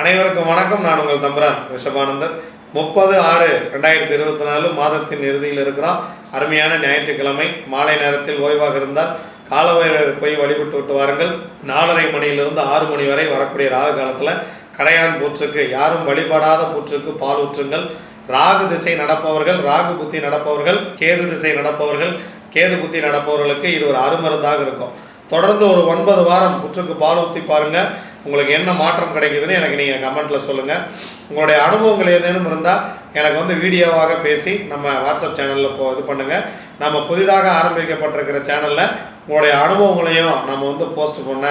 அனைவருக்கும் வணக்கம். நான் உங்கள் தம்பரான் ரிஷபானந்தர் முப்பது ஆறு ரெண்டாயிரத்தி இருபத்தி நாலு மாதத்தின் இறுதியில் இருக்கிறோம் அருமையான ஞாயிற்றுக்கிழமை. மாலை நேரத்தில் ஓய்வாக இருந்தால் காலவயர் போய் வழிபட்டு விட்டு வாருங்கள். நாலரை மணியிலிருந்து ஆறு மணி வரை வரக்கூடிய ராகு காலத்தில் கடையான் பூற்றுக்கு யாரும் வழிபடாத பூற்றுக்கு பால் ஊற்றுங்கள். ராகு திசை நடப்பவர்கள் ராகு புத்தி நடப்பவர்கள் கேது திசை நடப்பவர்கள் கேது புத்தி நடப்பவர்களுக்கு இது ஒரு அருமருந்தாக இருக்கும். தொடர்ந்து ஒரு ஒன்பது வாரம் புற்றுக்கு பால் ஊற்றி பாருங்கள் உங்களுக்கு என்ன மாற்றம் கிடைக்குதுன்னு எனக்கு நீங்கள் கமெண்ட்டில் சொல்லுங்கள் உங்களுடைய அனுபவங்கள் ஏதேனும் இருந்தால் எனக்கு வந்து வீடியோவாக பேசி நம்ம வாட்ஸ்அப் சேனலில் போ இது பண்ணுங்கள் நம்ம புதிதாக ஆரம்பிக்கப்பட்டிருக்கிற சேனலில் உங்களுடைய அனுபவங்களையும் நம்ம வந்து போஸ்ட் பண்ண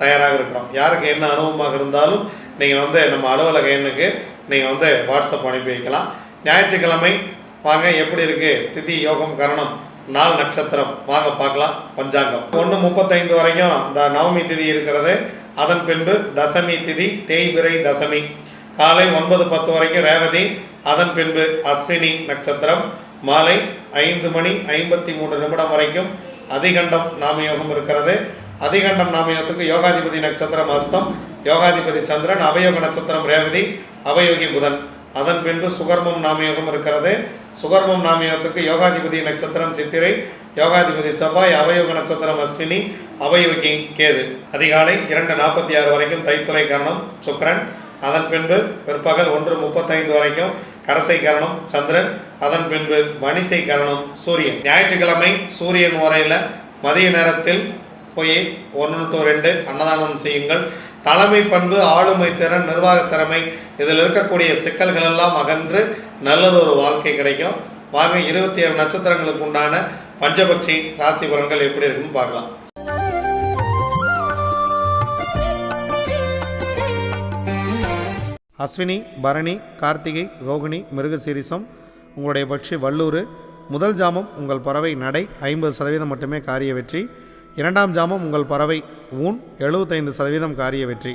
தயாராக இருக்கிறோம். யாருக்கு என்ன அனுபவமாக இருந்தாலும் நீங்கள் வந்து நம்ம அலுவலக எண்ணுக்கு நீங்கள் வந்து வாட்ஸ்அப் அனுப்பி வைக்கலாம். ஞாயிற்றுக்கிழமை வாங்க எப்படி இருக்குது திதி யோகம் கரணம் நாள் நட்சத்திரம். வாங்க பார்க்கலாம். பஞ்சாங்கம். ஒன்று முப்பத்தைந்து வரைக்கும் இந்த நவமி திதி இருக்கிறது. அதன் பின்பு தசமி திதி தேய்பிரை தசமி. காலை ஒன்பது பத்து வரைக்கும் ரேவதி அதன் பின்பு அஸ்வினி நட்சத்திரம். மாலை ஐந்து மணி ஐம்பத்தி மூன்று நிமிடம் வரைக்கும் அதிகண்டம் நாமயோகம் இருக்கிறது. அதிகண்டம் நாமயோகத்துக்கு யோகாதிபதி நட்சத்திரம் அஸ்தம். யோகாதிபதி சந்திரன் அவயோக நட்சத்திரம் ரேவதி அவயோகி புதன். அதன் பின்பு சுகர்மம் நாமயோகம் இருக்கிறது. சுகர்மம் நாமயோகத்துக்கு யோகாதிபதி நட்சத்திரம் சித்திரை. யோகாதிபதி செவ்வாய் அவயோக நட்சத்திரம் அஸ்வினி அவயோகி கேது. அதிகாலை இரண்டு நாற்பத்தி ஆறு வரைக்கும் தைத்துளை கரணம் சுக்கரன். அதன் பின்பு பிற்பகல் ஒன்று முப்பத்தைந்து வரைக்கும் கரசை கரணம் சந்திரன். அதன் பின்பு வணிசை கரணம் சூரியன். ஞாயிற்றுக்கிழமை சூரியன் வரையில் மதிய நேரத்தில் போய் ஒன்று டு ரெண்டு அன்னதானம் செய்யுங்கள். தலைமை பண்பு ஆளுமை திறன் நிர்வாகத் திறமை இதில் இருக்கக்கூடிய சிக்கல்கள் எல்லாம் அகன்று நல்லது ஒரு வாழ்க்கை கிடைக்கும். வாங்க இருபத்தி ஏழு நட்சத்திரங்களுக்கு உண்டான பஞ்சபக்ஷி ராசி பலன்கள் எப்படி இருக்குன்னு பார்க்கலாம். அஸ்வினி பரணி கார்த்திகை ரோகிணி மிருகசீரிசம் உங்களுடைய பட்சி வல்லூர் முதல் ஜாமம் உங்கள் பறவை நடை ஐம்பது சதவீதம் மட்டுமே காரிய வெற்றி. இரண்டாம் ஜாமம் உங்கள் பறவை ஊன் எழுபத்தைந்து சதவீதம் காரிய வெற்றி.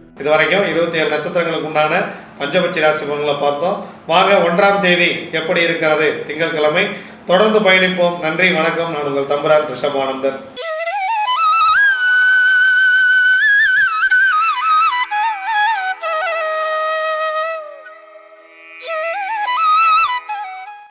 இது வரைக்கும் இருபத்தி ஏழு நட்சத்திரங்களுக்கு உண்டான பஞ்சபட்சி ராசி பலன்களை பார்த்தோம். வாங்க ஒன்றாம் தேதி எப்படி இருக்கிறது? திங்கட்கிழமை. தொடர்ந்து பயணிப்போம். நன்றி வணக்கம். நான் உங்கள் தம்புரான் ரிஷபானந்தர்